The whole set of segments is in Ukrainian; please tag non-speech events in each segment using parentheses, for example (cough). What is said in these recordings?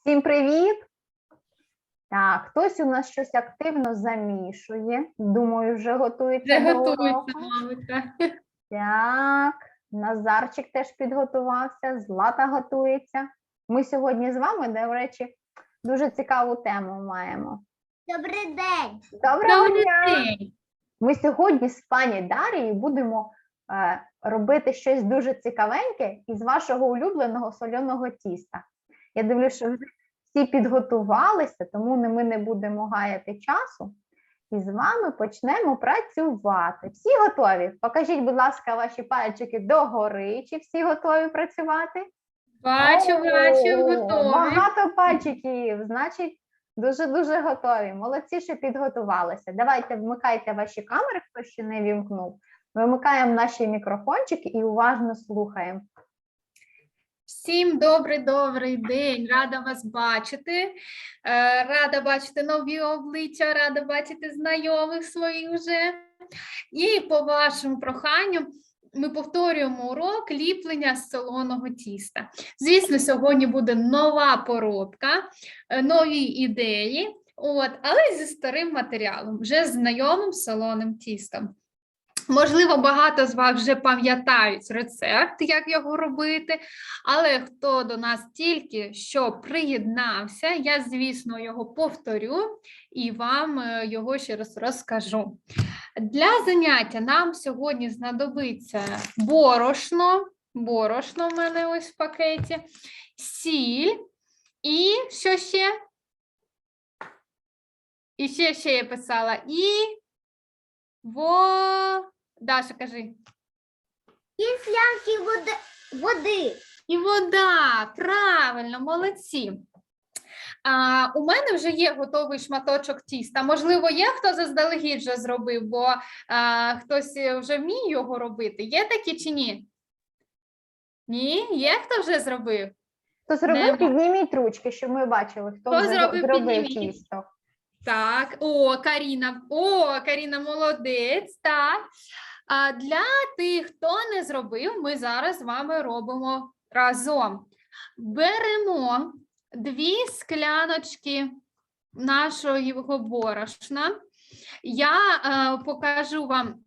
Всім привіт! Так, хтось у нас щось активно замішує. Думаю, вже готується. Вже до готується, уроку. мабуть. так. Так, Назарчик теж підготувався, Злата готується. Ми сьогодні з вами, до речі, дуже цікаву тему маємо. Добрий день. Доброго Добрий дня! день. Ми сьогодні з пані Дарією будемо е, робити щось дуже цікавеньке із вашого улюбленого соляного тіста. Я дивлюся, що вже всі підготувалися, тому ми не будемо гаяти часу. І з вами почнемо працювати. Всі готові? Покажіть, будь ласка, ваші пальчики догори. Чи всі готові працювати? Бачу, бачу, готові. Багато пальчиків, значить, дуже-дуже готові. Молодці, що підготувалися. Давайте вмикайте ваші камери, хто ще не вімкнув. Вимикаємо наші мікрофончики і уважно слухаємо. Всім добрий добрий день. Рада вас бачити. Е, Рада бачити нові обличчя, рада бачити знайомих своїх вже. І по вашому проханню ми повторюємо урок ліплення солоного тіста. Звісно, сьогодні буде нова поробка, е, нові ідеї, от, але зі старим матеріалом, вже знайомим солоним тістом. Можливо, багато з вас вже пам'ятають рецепт, як його робити, але хто до нас тільки що приєднався, я, звісно, його повторю і вам е, його ще раз розкажу. Для заняття нам сьогодні знадобиться борошно, борошно в мене ось в пакеті, сіль і що ще? І ще, ще я писала, і во... Даша, кажи. І склянки води. води. І вода, правильно, молодці. А, у мене вже є готовий шматочок тіста. Можливо, є хто заздалегідь вже зробив, бо а, хтось вже вміє його робити. Є такі чи ні? Ні? Є хто вже зробив? Хто зробив, Нема. підніміть ручки, щоб ми бачили, хто, Хто вже зробив, зробив підніміть. тісто. Так, о, Каріна, о, Каріна молодець. Так. А для тих, хто не зробив, ми зараз з вами робимо разом. Беремо дві скляночки нашого борошна. Я е, покажу вам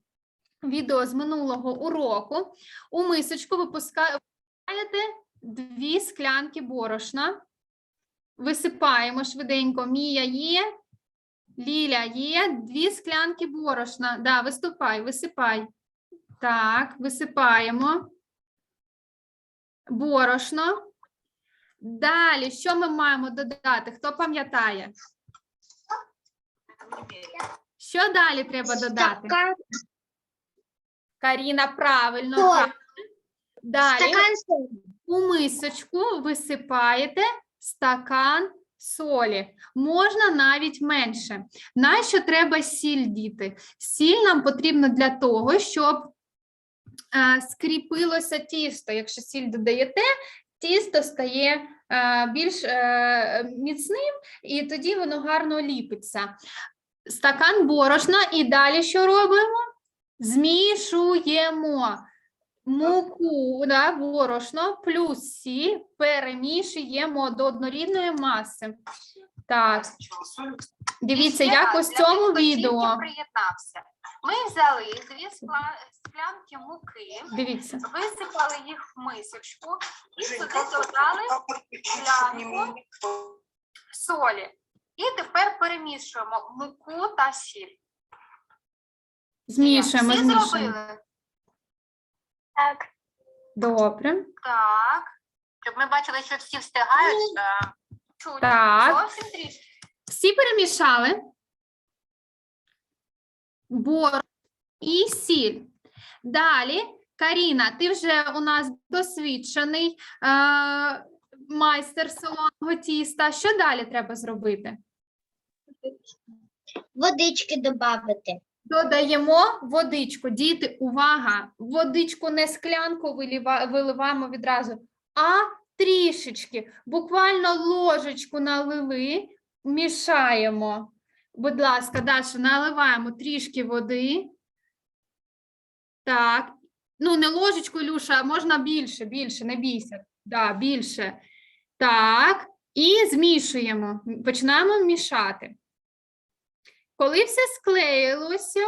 відео з минулого уроку. У мисочку ви пускаєте дві склянки борошна. Висипаємо швиденько. Мія є. Ліля є. Дві склянки борошна. Да, виступай, висипай. Так, висипаємо. Борошно. Далі, що ми маємо додати? Хто пам'ятає? Що далі треба додати? Стакан, Каріна, правильно. Соль. Далі стакан солі. у мисочку висипаєте стакан солі. Можна навіть менше. Нащо треба сіль діти? Сіль нам потрібно для того, щоб е, скріпилося тісто. Якщо сіль додаєте, тісто стає е, більш е, міцним, і тоді воно гарно ліпиться. Стакан борошна, і далі що робимо? Змішуємо муку, да, борошно плюс сіль перемішуємо до однорідної маси. Так, дивіться, як ось в цьому відео. приєднався. Ми взяли дві скла- склянки муки, Дивіться. висипали їх в мисочку і сюди додали склянку солі. І тепер перемішуємо муку та сіль. Змішуємо, Всі змішуємо. зробили? Так. Добре. Так. Щоб ми бачили, що всі встигають. е, Чуть. Так. Зовсім трішки. Всі перемішали. Борошно і сіль. Далі, Каріна, ти вже у нас досвідчений е, майстер солоного тіста. Що далі треба зробити? Водички додати. Додаємо водичку. Діти, увага! Водичку не склянку виливаємо відразу, а трішечки, буквально ложечку налили, мішаємо. Будь ласка, Даша, наливаємо трішки води. Так. Ну, не ложечку, Ілюша, а можна більше, більше, не бійся. Да, більше. Так. І змішуємо, починаємо мішати. Коли все склеїлося,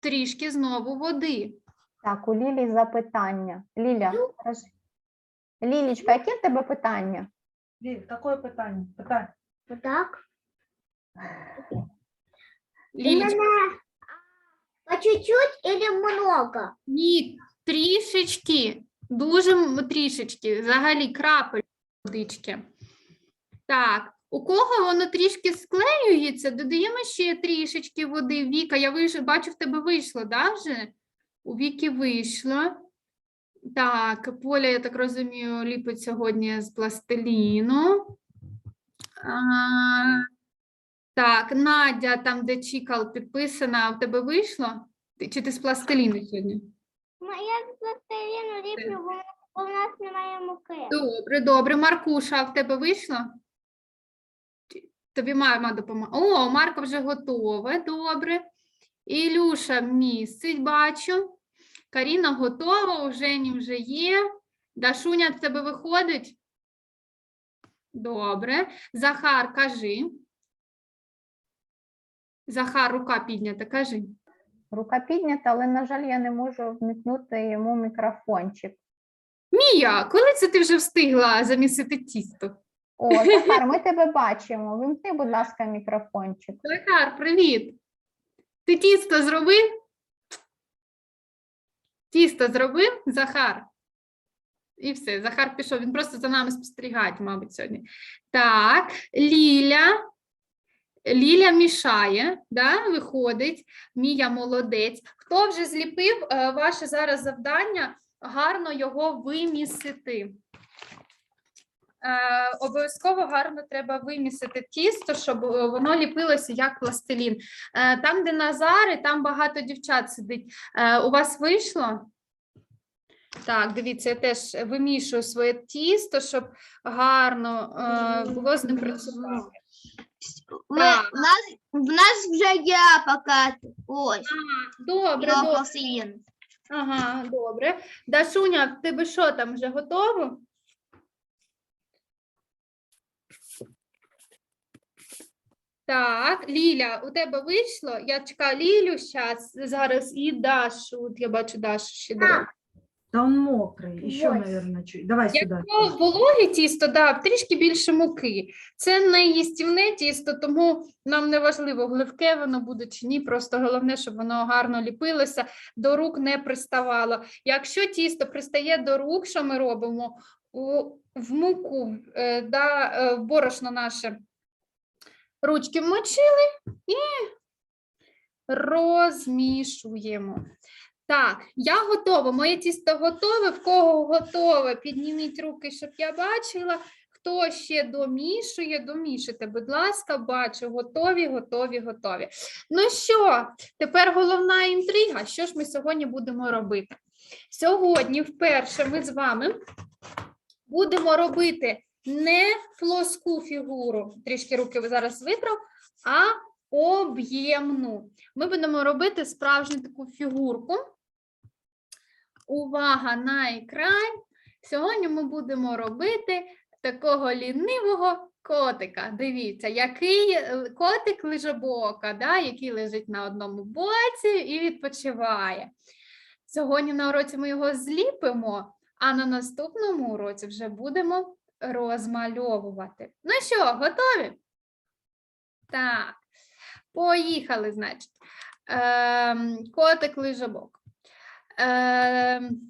трішки знову води. Так, у Лілі запитання. Ліля, скажи. Лілічка, яке в тебе питання? Ліль, какое питання? Питання. Вот так. Лілічка, Именно по чуть-чуть или много? ні, трішечки, дуже м- трішечки, взагалі крапель водички. Так, у кого воно трішки склеюється, додаємо ще трішечки води. Віка, я виш... бачу, в тебе вийшло, да, вже? У Віки вийшло. Так, Поля, я так розумію, ліпить сьогодні з пластиліну. А, так, Надя, там, де Чікал підписана, а в тебе вийшло? Ти- Чи ти з пластиліну сьогодні? Ну, я з пластиліну ліплю, бо бо в нас немає муки. Добре, добре. Маркуша, а в тебе вийшло? Тобі мама допомагає. О, Марко вже готове, добре. Ілюша місцить, бачу. Каріна готова, у Жені вже є. Дашуня, в тебе виходить? Добре. Захар, кажи. Захар, рука піднята, кажи. Рука піднята, але, на жаль, я не можу вмикнути йому мікрофончик. Мія, коли це ти вже встигла замісити тісто? О, Захар, ми тебе бачимо. Вимкни, будь ласка, мікрофончик. Захар, привіт. Ти тісто зробив? Тісто зробив, Захар? І все, Захар пішов. Він просто за нами спостерігає, мабуть, сьогодні. Так, Ліля. Ліля мішає, да, виходить. Мія молодець. Хто вже зліпив е, ваше зараз завдання гарно його вимісити? Е, обов'язково гарно треба вимісити тісто, щоб е, воно ліпилося як пластилін. Е, там, де Назари, там багато дівчат сидить. У вас вийшло? Так, дивіться, я теж вимішую своє тісто, щоб гарно е, було з ним працювати. Ми, Так. в, нас, в нас вже є поки ось Добре, його добре. пластилін. Ага, добре. Дашуня, в тебе що там вже готово? Так, Ліля, у тебе вийшло? Я чекаю Лілю щас, зараз і Дашу. От я бачу Дашу ще дорогу. Та он мокрий. Еще, Ось. наверное, чуть. Давай сюди. Якщо вологе тісто, да, трішки більше муки. Це не їстівне тісто, тому нам не важливо, гливке воно буде чи ні. Просто головне, щоб воно гарно ліпилося, до рук не приставало. Якщо тісто пристає до рук, що ми робимо? У, в муку, е, да, е, в борошно наше ручки вмочили і розмішуємо. Так, я готова. Моє тісто готове. В кого готове? Підніміть руки, щоб я бачила. Хто ще домішує, домішуйте, будь ласка, бачу, готові, готові, готові. Ну що, тепер головна інтрига. Що ж ми сьогодні будемо робити? Сьогодні, вперше, ми з вами будемо робити не плоску фігуру, трішки руки зараз витру, а об'ємну. Ми будемо робити справжню таку фігурку. Увага на екран. Сьогодні ми будемо робити такого лінивого котика. Дивіться, який е, котик лежебока, да, який лежить на одному боці і відпочиває. Сьогодні на уроці ми його зліпимо, а на наступному уроці вже будемо розмальовувати. Ну що, готові? Так, поїхали, значить. Ем, котик лежебок. Ем,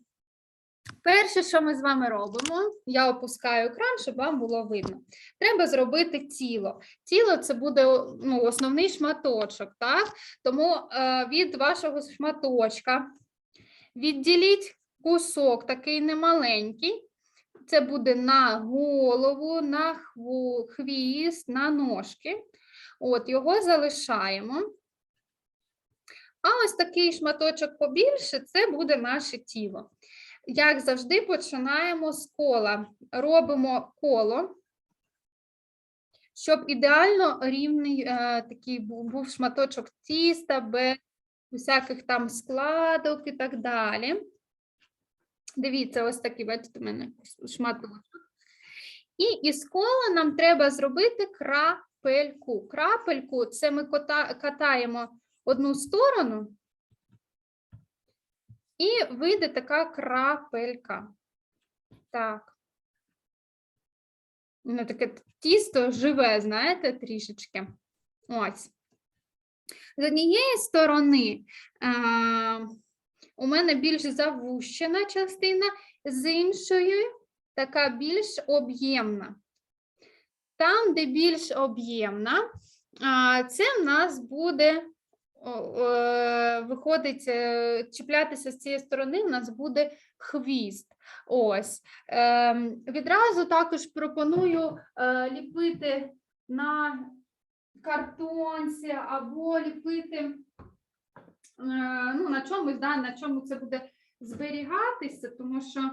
перше, що ми з вами робимо, я опускаю екран, щоб вам було видно. Треба зробити тіло. Тіло це буде ну, основний шматочок, так? Тому е, від вашого шматочка відділіть кусок такий немаленький. Це буде на голову, на хвіст, на ножки. От його залишаємо. А ось такий шматочок побільше це буде наше тіло. Як завжди, починаємо з кола. Робимо коло, щоб ідеально рівний е, такий був, був шматочок тіста, без усяких там складок і так далі. Дивіться, ось такий, бачите, у мене шматочок. І із кола нам треба зробити крапельку. Крапельку це ми катаємо одну сторону, і вийде така крапелька. Так. Воно таке тісто живе, знаєте, трішечки. Ось. З однієї сторони у мене більш завущена частина, з іншої така більш об'ємна. Там, де більш об'ємна, це в нас буде виходить, е, чіплятися з цієї сторони, у нас буде хвіст. Ось. Ем, Відразу також пропоную е, ліпити на картонці або ліпити ну, на чомусь, да, на чому це буде зберігатися, тому що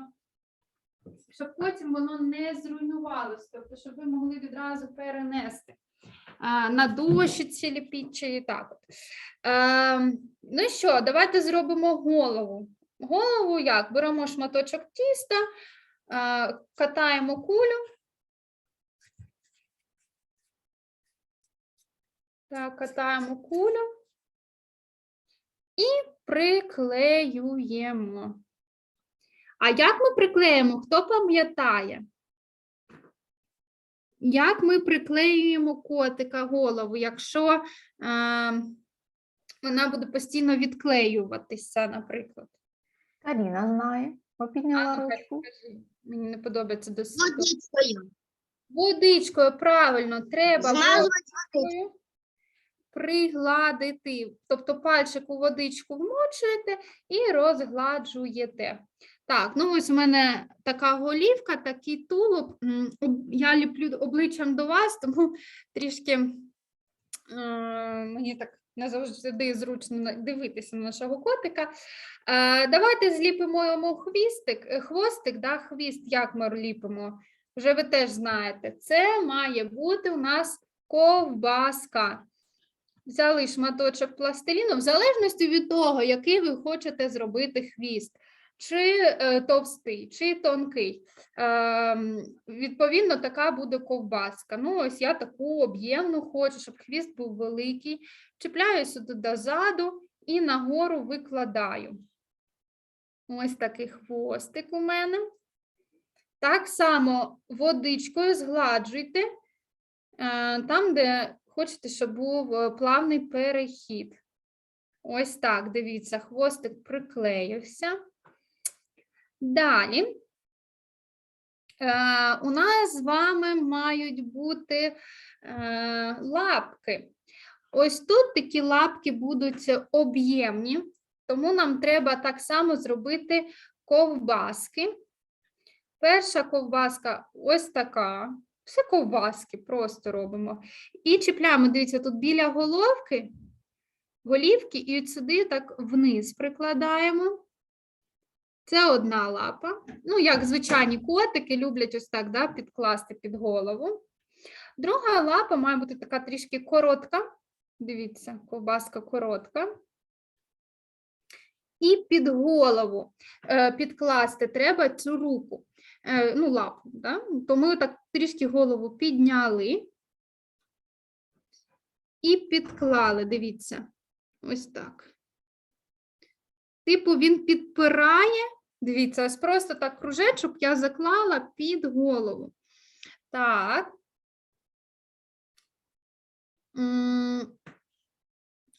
щоб потім воно не зруйнувалося, тобто, щоб ви могли відразу перенести. А, На дощиці ліпіть чи так. Ем, ну що, давайте зробимо голову. Голову як? Беремо шматочок тіста, е, катаємо кулю. Так, катаємо кулю і приклеюємо. А як ми приклеїмо? Хто пам'ятає? Як ми приклеюємо котика голову, якщо е, вона буде постійно відклеюватися, наприклад? Каріна знає, підняла А, ручку. покажи. Мені не подобається до Водичкою. Водичкою, правильно, треба Змазувати водичкою пригладити. Тобто пальчик у водичку вмочуєте і розгладжуєте. Так, ну ось у мене така голівка, такий тулуб. Я ліплю обличчям до вас, тому трішки е, мені так не завжди зручно дивитися на нашого котика. Е, давайте зліпимо йому хвістик, е, хвостик, да, хвіст, як ми ліпимо. Вже ви теж знаєте, це має бути у нас ковбаска. Взяли шматочок пластиліну, в залежності від того, який ви хочете зробити хвіст, чи е, товстий, чи тонкий. Ем, відповідно, така буде ковбаска. Ну, ось я таку об'ємну хочу, щоб хвіст був великий. Чіпляю сюди дозаду і нагору викладаю. Ось такий хвостик у мене. Так само водичкою згладжуйте е, там, де хочете, щоб був е, плавний перехід. Ось так, дивіться, хвостик приклеївся. Далі е, у нас з вами мають бути е, лапки. Ось тут такі лапки будуть об'ємні, тому нам треба так само зробити ковбаски. Перша ковбаска ось така. Все ковбаски просто робимо. І чіпляємо, дивіться, тут біля головки, голівки, і от сюди так вниз прикладаємо. Це одна лапа. Ну, як звичайні котики люблять ось так да, підкласти під голову. Друга лапа має бути така трішки коротка. Дивіться, ковбаска коротка. І під голову е, підкласти треба цю руку, е, ну, лапу. Да? То ми так трішки голову підняли і підклали. Дивіться, ось так. Типу, він підпирає. Дивіться, ось просто так кружечок я заклала під голову. Так.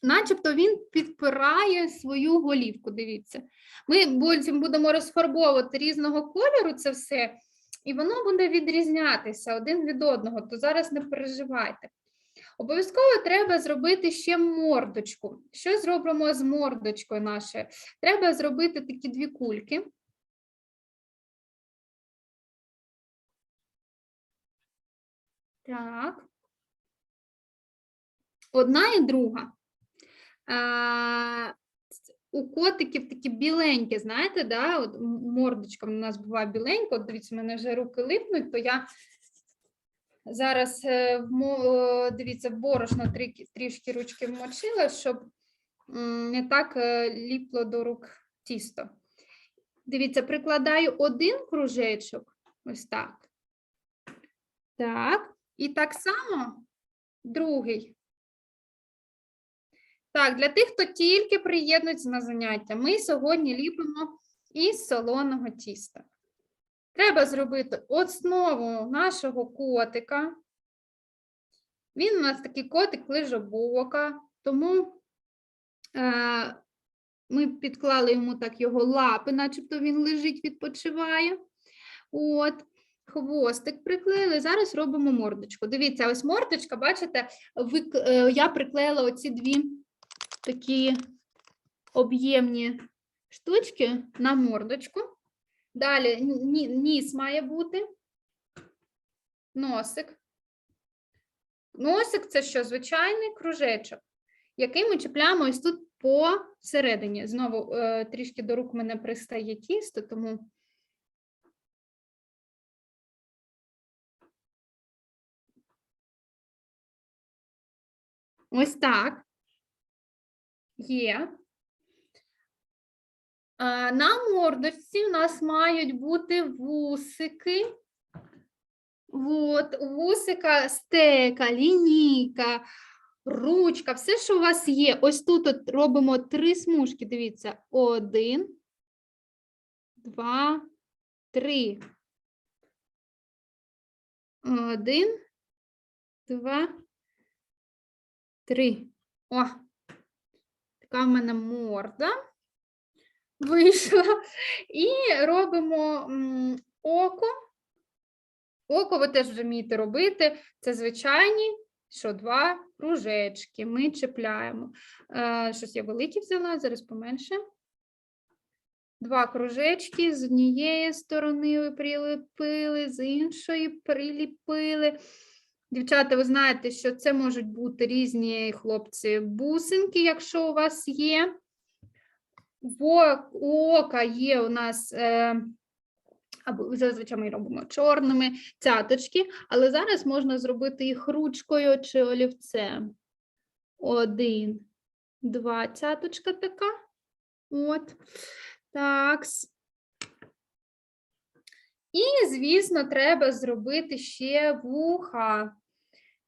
Начебто він підпирає свою голівку. Дивіться. Ми будемо розфарбовувати різного кольору це все, і воно буде відрізнятися один від одного, то зараз не переживайте. Обов'язково треба зробити ще мордочку. Що зробимо з мордочкою нашою? Треба зробити такі дві кульки. Так. Одна і друга. У котиків такі біленькі, знаєте, да? От мордочка у нас буває біленька. От дивіться, у мене вже руки липнуть, то я зараз е, в дивіться, в борошно трішки ручки вмочила, щоб не так е, ліпло до рук тісто. Дивіться, прикладаю один кружечок, ось так. Так, і так само другий. Так, для тих, хто тільки приєднується на заняття, ми сьогодні ліпимо із солоного тіста. Треба зробити основу нашого котика. Він у нас такий котик лежобока, тому е, ми підклали йому так його лапи, начебто він лежить, відпочиває. От, хвостик приклеїли. Зараз робимо мордочку. Дивіться, ось мордочка, бачите, е, я приклеїла оці дві такі об'ємні штучки на мордочку. Далі ніс має бути. Носик. Носик це що? Звичайний кружечок, який ми чіпляємо ось тут посередині. Знову е, трішки до рук мене пристає тісто, тому ось так. Є. На мордочці у нас мають бути вусики. От, вусика стека, лінійка, ручка, все, що у вас є. Ось тут от робимо три смужки. Дивіться, один, два, три. Один, два, три. О, така в мене морда вийшла. І робимо око. Око ви теж вмієте робити. Це звичайні, що два кружечки. Ми чіпляємо. Е, щось я великі взяла, зараз поменше. Два кружечки з однієї сторони ви приліпили, з іншої приліпили. Дівчата, ви знаєте, що це можуть бути різні хлопці бусинки, якщо у вас є. У ока є у нас, е, або зазвичай ми робимо чорними цяточки, але зараз можна зробити їх ручкою чи олівцем. Один, два цяточка така. От. Такс. І, звісно, треба зробити ще вуха.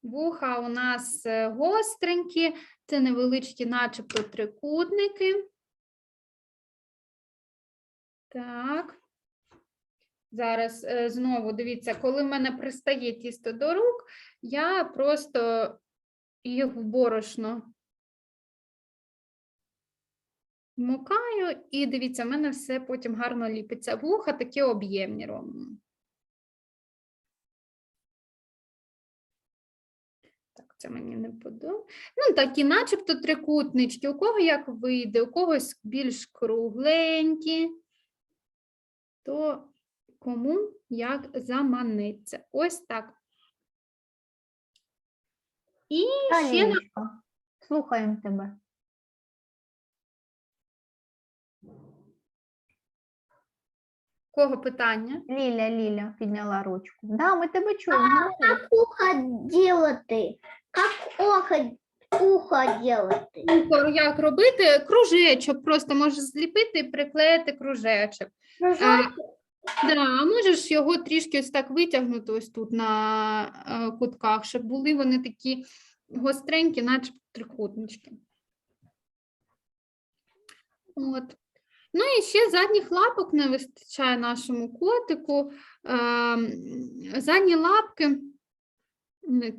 Вуха у нас е, гостренькі, це невеличкі, начебто трикутники. Так. Зараз е, знову дивіться, коли в мене пристає тісто до рук, я просто їх в борошно вмокаю, і дивіться, в мене все потім гарно ліпиться. Вуха такі об'ємні робимо. Це мені не подобається. Ну, такі, начебто трикутнички. У кого як вийде, у когось більш кругленькі, то кому як заманеться. Ось так. І ще на слухаємо тебе. кого питання? Ліля, Ліля підняла ручку. Да, ми тебе чуємо. говори. Как ухо делать? Как ухо, ухо делать? Ухо Як робити? Кружечок, просто можеш зліпити і приклеїти кружечок. Е, Да, можеш його трішки ось так витягнути ось тут на е, кутках, щоб були вони такі гостренькі, наче трикутнички. От. Ну і ще задніх лапок не вистачає нашому котику. Ем, Задні лапки,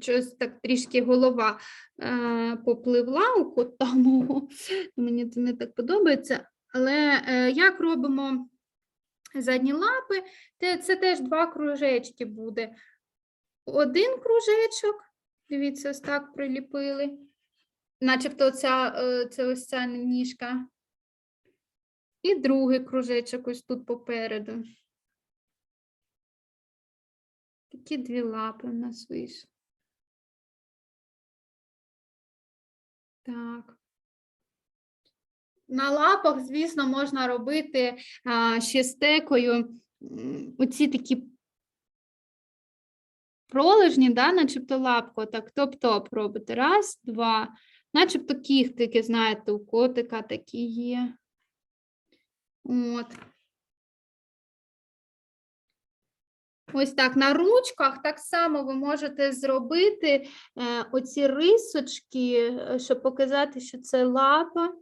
щось так трішки голова е, попливла у кота. (laughs) Мені це не так подобається. Але е, як робимо задні лапи, те- це теж два кружечки буде. Один кружечок, дивіться, ось так приліпили, начебто ця, е, це ось ця ніжка. І другий кружечок ось тут попереду. Такі дві лапи у нас вийшли. Так. На лапах, звісно, можна робити а, ще стекою оці такі пролежні, да, начебто лапку, так, топ-топ робити. Раз, два. Начебто кіхтики, знаєте, у котика такі є. От. Ось так, на ручках так само ви можете зробити е, оці рисочки, е, щоб показати, що це лапа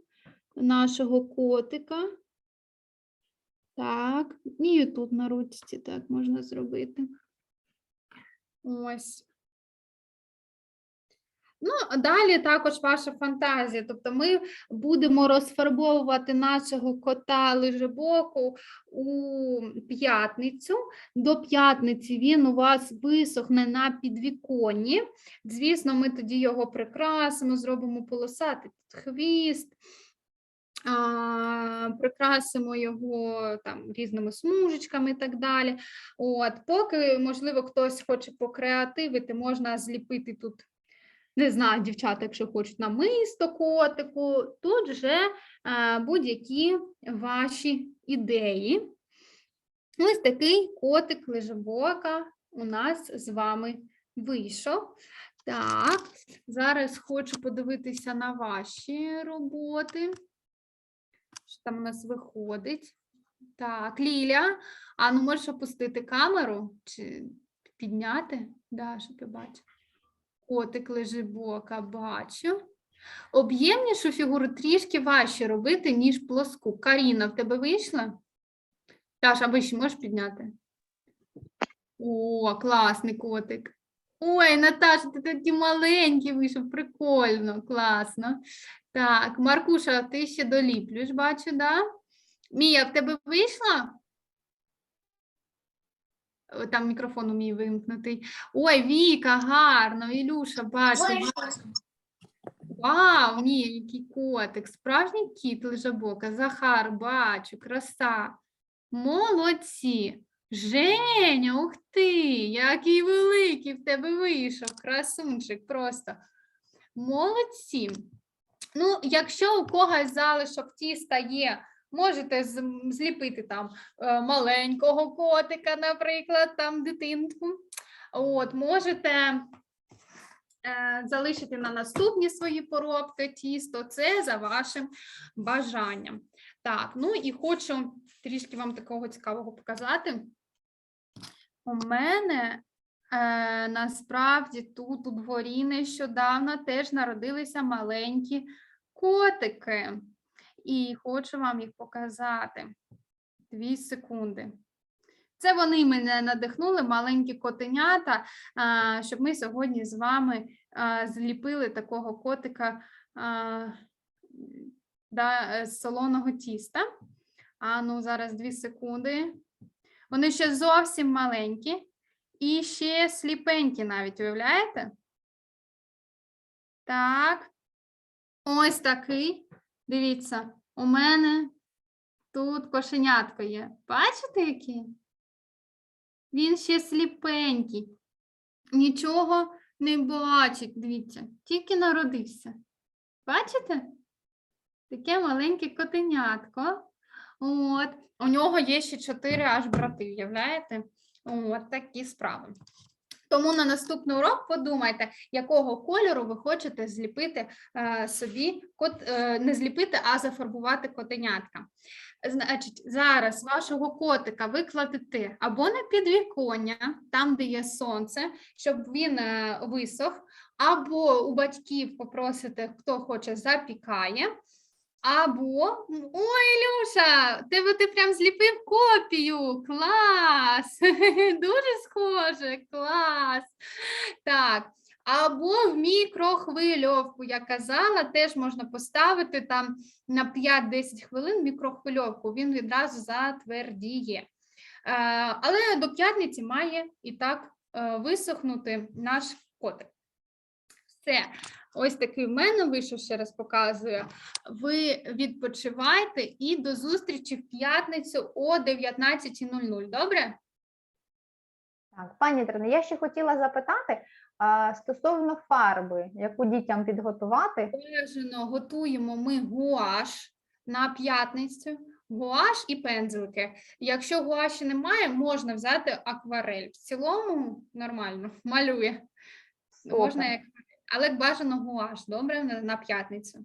нашого котика. Так, і тут на ручці так можна зробити. Ось. Ну, далі також ваша фантазія. Тобто ми будемо розфарбовувати нашого кота лежебоку у п'ятницю. До п'ятниці він у вас висохне на підвіконні. Звісно, ми тоді його прикрасимо, зробимо полосатий хвіст, прикрасимо його там різними смужечками і так далі. От, поки, можливо, хтось хоче покреативити, можна зліпити тут. Не знаю, дівчата, якщо хочуть намисто котику, тут вже е, будь-які ваші ідеї. Ось такий котик лежебока у нас з вами вийшов. Так, зараз хочу подивитися на ваші роботи. Що там у нас виходить? Так, Ліля, а ну можеш опустити камеру чи підняти? Да, щоб я бачила. Котик лежебока, бачу. Об'ємнішу фігуру трішки важче робити, ніж плоску. Каріна, в тебе вийшла? Таша, вище можеш підняти? О, класний котик. Ой, Наташа, ти такий маленький вийшов, прикольно, класно. Так, Маркуша, ти ще доліплюєш, бачу, да? Мія, в тебе вийшла? О, Там мікрофон у мій вимкнутий. Ой, Віка, гарно, Ілюша, бачу. бачу. Вау, ні, який котик, справжній кіт лежабока, Захар, бачу, краса. Молодці. Женя, ух ти, який великий в тебе вийшов, красунчик просто. Молодці. Ну, якщо у когось залишок тіста є, можете зліпити там е, маленького котика, наприклад, там дитинку. От, можете е, залишити на наступні свої поробки тісто, це за вашим бажанням. Так, ну і хочу трішки вам такого цікавого показати. У мене е, насправді тут у дворі нещодавно теж народилися маленькі котики. І хочу вам їх показати. Дві секунди. Це вони мене надихнули, маленькі котенята, щоб ми сьогодні з вами зліпили такого котика з солоного тіста. А ну, зараз дві секунди. Вони ще зовсім маленькі і ще сліпенькі навіть, уявляєте? Так. Ось такий. Дивіться, у мене тут кошенятко є. Бачите, який? Він ще сліпенький. Нічого не бачить, дивіться, тільки народився. Бачите? Таке маленьке котенятко. От. У нього є ще чотири аж брати, уявляєте? От такі справи. Тому на наступний урок подумайте, якого кольору ви хочете зліпити е, собі, е, не зліпити, а зафарбувати котенятка. Значить, зараз вашого котика викладете або на підвіконня, там, де є сонце, щоб він е, висох, або у батьків попросите, хто хоче, запікає. Або ой, Ілюша, тебе ти прям зліпив копію. Клас! (laughs) Дуже схоже, клас. Так. Або в мікрохвильовку, я казала, теж можна поставити там на 5-10 хвилин мікрохвильовку, він відразу затвердіє. Е, Але до п'ятниці має і так е, висохнути наш котик. Все, ось такий в мене вийшов, ще раз показую. Ви відпочивайте і до зустрічі в п'ятницю о 19.00. Добре? Так, пані Трине, я ще хотіла запитати а, стосовно фарби, яку дітям підготувати. Бажано готуємо ми гуаш на п'ятницю. Гуаш і пензлики. Якщо гуаші немає, можна взяти акварель. В цілому нормально, малює. Можна Супер. акварель. Але бажано гуаш, добре, на, п'ятницю.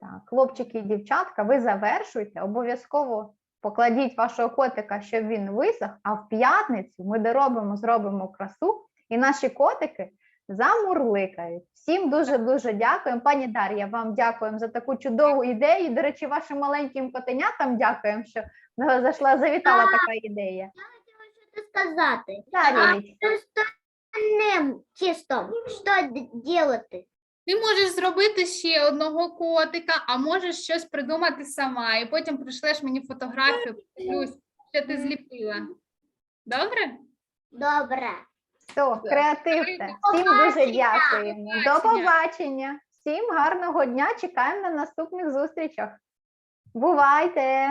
Так, хлопчики і дівчатка, ви завершуйте, обов'язково покладіть вашого котика, щоб він висох, а в п'ятницю ми доробимо, зробимо красу, і наші котики замурликають. Всім дуже дуже дякуємо. Пані Дар'я, вам дякуємо за таку чудову ідею. До речі, вашим маленьким котенятам дякуємо, що зайшла, завітала така ідея. Що сказати? Дар'я, Лілічка. Тістом, що делати? Ти можеш зробити ще одного котика, а можеш щось придумати сама, і потім прийшлеш мені фотографію, подивлюсь, що ти зліпила. Добре? Добре. Все, креативте. Всім дуже дякуємо. До побачення. Всім гарного дня. Чекаємо на наступних зустрічах. Бувайте!